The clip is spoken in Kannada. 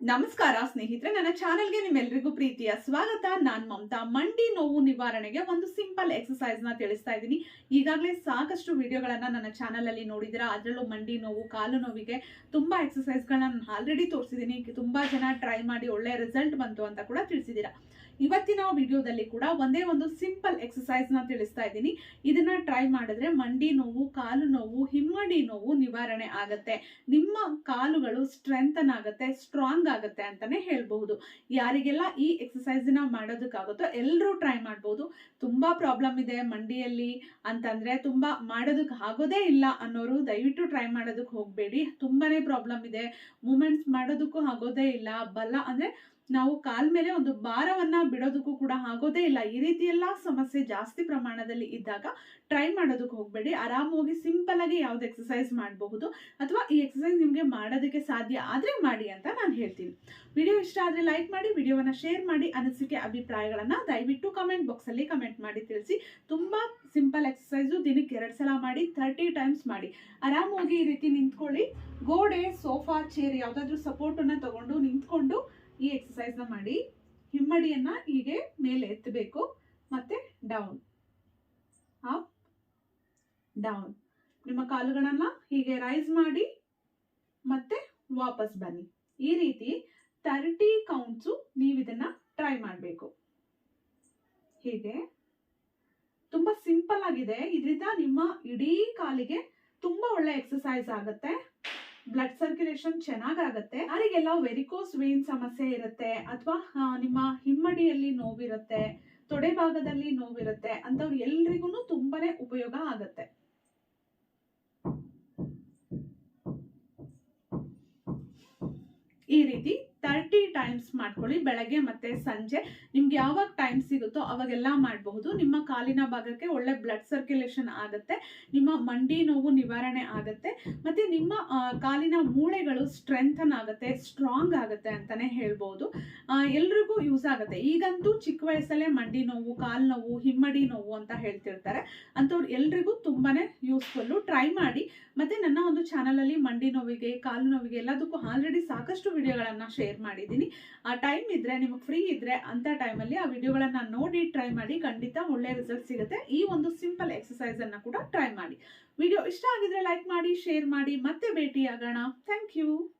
ನಮಸ್ಕಾರ ಸ್ನೇಹಿತರೆ, ನನ್ನ ಚಾನೆಲ್ಗೆ ನಿಮ್ಮೆಲ್ಲರಿಗೂ ಪ್ರೀತಿಯ ಸ್ವಾಗತ. ನಾನು ಮಮತಾ. ಮಂಡಿ ನೋವು ನಿವಾರಣೆಗೆ ಒಂದು ಸಿಂಪಲ್ ಎಕ್ಸಸೈಸ್ನ ತಿಳಿಸ್ತಾ ಇದ್ದೀನಿ. ಈಗಾಗಲೇ ಸಾಕಷ್ಟು ವಿಡಿಯೋಗಳನ್ನ ನನ್ನ ಚಾನೆಲ್ ಅಲ್ಲಿ ನೋಡಿದಿರಾ ಅದರಲ್ಲೂ ಮಂಡಿ ನೋವು, ಕಾಲು ನೋವಿಗೆ ತುಂಬಾ ಎಕ್ಸಸೈಸ್ಗಳನ್ನ ನಾನು ಆಲ್ರೆಡಿ ತೋರಿಸಿದ್ದೀನಿ. ತುಂಬಾ ಜನ ಟ್ರೈ ಮಾಡಿ ಒಳ್ಳೆ ರಿಸಲ್ಟ್ ಬಂತು ಅಂತ ಕೂಡ ತಿಳಿಸಿದ್ದೀರಾ? ಇವತ್ತಿನ ವಿಡಿಯೋದಲ್ಲಿ ಕೂಡ ಒಂದೇ ಒಂದು ಸಿಂಪಲ್ ಎಕ್ಸಸೈಸ್ನ ತಿಳಿಸ್ತಾ ಇದ್ದೀನಿ. ಇದನ್ನ ಟ್ರೈ ಮಾಡಿದ್ರೆ ಮಂಡಿ ನೋವು, ಕಾಲು ನೋವು, ಹಿಮ್ಮಡಿ ನೋವು ನಿವಾರಣೆ ಆಗತ್ತೆ. ನಿಮ್ಮ ಕಾಲುಗಳು ಸ್ಟ್ರೆಂಥನ್ ಆಗುತ್ತೆ ಸ್ಟ್ರಾಂಗ್ ಆಗುತ್ತೆ ಅಂತಾನೆ ಹೇಳ್ಬಹುದು. ಯಾರಿಗೆಲ್ಲ ಈ ಎಕ್ಸಸೈಸ್ನ ಮಾಡೋದಕ್ಕಾಗುತ್ತೋ ಎಲ್ಲರೂ ಟ್ರೈ ಮಾಡ್ಬೋದು. ತುಂಬಾ ಪ್ರಾಬ್ಲಮ್ ಇದೆ ಮಂಡಿಯಲ್ಲಿ ಅಂತಂದ್ರೆ ತುಂಬಾ ಮಾಡೋದಕ್ಕೆ ಆಗೋದೇ ಇಲ್ಲ ಅನ್ನೋರು ದಯವಿಟ್ಟು ಟ್ರೈ ಮಾಡೋದಕ್ಕೆ ಹೋಗಬೇಡಿ. ತುಂಬಾನೇ ಪ್ರಾಬ್ಲಮ್ ಇದೆ. ಮೂಮೆಂಟ್ಸ್ ಮಾಡೋದಕ್ಕೂ ಆಗೋದೇ ಇಲ್ಲ. ಬಲ ಅಂದ್ರೆ ನಾವು ಕಾಲ್ ಮೇಲೆ ಒಂದು ಭಾರವನ್ನ ಬಿಡೋದಕ್ಕೂ ಕೂಡ ಆಗೋದೇ ಇಲ್ಲ. ಈ ರೀತಿ ಎಲ್ಲ ಸಮಸ್ಯೆ ಜಾಸ್ತಿ ಪ್ರಮಾಣದಲ್ಲಿ ಇದ್ದಾಗ ಟ್ರೈ ಮಾಡೋದಕ್ಕೆ ಹೋಗಬೇಡಿ. ಆರಾಮಾಗಿ ಸಿಂಪಲ್ ಆಗಿ ಯಾವ್ದು ಎಕ್ಸಸೈಸ್ ಮಾಡಬಹುದು ಅಥವಾ ಈ ಎಕ್ಸಸೈಸ್ ನಿಮಗೆ ಮಾಡೋದಕ್ಕೆ ಸಾಧ್ಯ ಆದ್ರೆ ಮಾಡಿ ಅಂತ ನಾನು ಹೇಳ್ತೀನಿ. ವಿಡಿಯೋ ಇಷ್ಟ ಆದ್ರೆ ಲೈಕ್ ಮಾಡಿ, ವಿಡಿಯೋವನ್ನ ಶೇರ್ ಮಾಡಿ, ಅನಿಸಿಕೆ, ಅಭಿಪ್ರಾಯಗಳನ್ನ ದಯವಿಟ್ಟು ಕಮೆಂಟ್ ಬಾಕ್ಸ್ ಅಲ್ಲಿ ಕಮೆಂಟ್ ಮಾಡಿ ತಿಳಿಸಿ. ತುಂಬಾ ಸಿಂಪಲ್ ಎಕ್ಸಸೈಸು ದಿನಕ್ಕೆ ಎರಡು ಸಲ ಮಾಡಿ ಥರ್ಟಿ ಟೈಮ್ಸ್ ಮಾಡಿ. ಆರಾಮಾಗಿ ಈ ರೀತಿ ನಿಂತ್ಕೊಳ್ಳಿ. ಗೋಡೆ ಸೋಫಾ ಚೇರ್ ಯಾವ್ದಾದ್ರು ಸಪೋರ್ಟ್ ಅನ್ನ ತಗೊಂಡು ನಿಂತ್ಕೊಂಡು ಈ ಎಕ್ಸಸೈಸ್ನ ಮಾಡಿ ಹಿಮ್ಮಡಿಯನ್ನ ಹೀಗೆ ಮೇಲೆ ಎತ್ತಬೇಕು, ಮತ್ತೆ ಡೌನ್ ಅಪ್ ಡೌನ್ ನಿಮ್ಮ ಕಾಲುಗಳನ್ನ ಹೀಗೆ ರೈಸ್ ಮಾಡಿ, ಮತ್ತೆ ವಾಪಸ್ ಬನ್ನಿ. ಈ ರೀತಿ ತರ್ಟಿ ಕೌಂಟ್ಸು ನೀವು ಇದನ್ನ ಟ್ರೈ ಮಾಡಬೇಕು. ಹೀಗೆ. ತುಂಬಾ ಸಿಂಪಲ್ ಆಗಿದೆ. ಇದರಿಂದ ನಿಮ್ಮ ಇಡೀ ಕಾಲಿಗೆ ತುಂಬಾ ಒಳ್ಳೆ ಎಕ್ಸಸೈಸ್ ಆಗುತ್ತೆ. ಬ್ಲಡ್ ಸರ್ಕ್ಯುಲೇಷನ್ ಚೆನ್ನಾಗಾಗತ್ತೆ. ಯಾರಿಗೆಲ್ಲ ವೆರಿಕೋಸ್ ವೇನ್ ಸಮಸ್ಯೆ ಇರುತ್ತೆ ಅಥವಾ ನಿಮ್ಮ ಹಿಮ್ಮಡಿಯಲ್ಲಿ ನೋವಿರುತ್ತೆ, ತೊಡೆ ಭಾಗದಲ್ಲಿ ನೋವಿರುತ್ತೆ ಅಂತವ್ರು ಎಲ್ರಿಗೂ ತುಂಬಾನೇ ಉಪಯೋಗ ಆಗತ್ತೆ. ಈ ರೀತಿ ತರ್ಟಿ ಟೈಮ್ಸ್ ಮಾಡ್ಕೊಳ್ಳಿ ಬೆಳಗ್ಗೆ ಮತ್ತೆ ಸಂಜೆ. ನಿಮ್ಗೆ ಯಾವಾಗ ಟೈಮ್ ಸಿಗುತ್ತೋ ಅವಾಗೆಲ್ಲ ಮಾಡಬಹುದು. ನಿಮ್ಮ ಕಾಲಿನ ಭಾಗಕ್ಕೆ ಒಳ್ಳೆ ಬ್ಲಡ್ ಸರ್ಕ್ಯುಲೇಷನ್ ಆಗುತ್ತೆ. ನಿಮ್ಮ ಮಂಡಿ ನೋವು ನಿವಾರಣೆ ಆಗುತ್ತೆ. ಮತ್ತು ನಿಮ್ಮ ಕಾಲಿನ ಮೂಳೆಗಳು ಸ್ಟ್ರೆಂಥನ್ ಆಗುತ್ತೆ ಸ್ಟ್ರಾಂಗ್ ಆಗುತ್ತೆ ಅಂತಲೇ ಹೇಳ್ಬೋದು. ಎಲ್ರಿಗೂ ಯೂಸ್ ಆಗುತ್ತೆ. ಈಗಂತೂ ಚಿಕ್ಕ ವಯಸ್ಸಲ್ಲೇ ಮಂಡಿ ನೋವು, ಕಾಲು ನೋವು, ಹಿಮ್ಮಡಿ ನೋವು ಅಂತ ಹೇಳ್ತಿರ್ತಾರೆ. ಅಂಥವ್ರು ಎಲ್ರಿಗೂ ತುಂಬಾ ಯೂಸ್ಫುಲ್ಲು ಟ್ರೈ ಮಾಡಿ. ಮತ್ತು ನನ್ನ ಒಂದು ಚಾನಲಲ್ಲಿ ಮಂಡಿ ನೋವಿಗೆ, ಕಾಲು ನೋವಿಗೆ ಎಲ್ಲದಕ್ಕೂ ಆಲ್ರೆಡಿ ಸಾಕಷ್ಟು ವಿಡಿಯೋಗಳನ್ನು ಶೇರ್ ಮಾಡಿದ್ದೀನಿ. ಆ ಟೈಮ್ ಇದ್ರೆ, ನಿಮಗೆ ಫ್ರೀ ಇದ್ರೆ ಅಂತ ಟೈಮಲ್ಲಿ ಆ ವಿಡಿಯೋಗಳನ್ನು ನೋಡಿ ಟ್ರೈ ಮಾಡಿ ಖಂಡಿತ ಒಳ್ಳೆ ರಿಸಲ್ಟ್ ಸಿಗುತ್ತೆ. ಈ ಒಂದು ಸಿಂಪಲ್ ಎಕ್ಸಸೈಸ್ ಅನ್ನ ಕೂಡ ಟ್ರೈ ಮಾಡಿ. ವಿಡಿಯೋ ಇಷ್ಟ ಆಗಿದ್ರೆ ಲೈಕ್ ಮಾಡಿ ಶೇರ್ ಮಾಡಿ. ಮತ್ತೆ ಭೇಟಿಯಾಗೋಣ. Thank you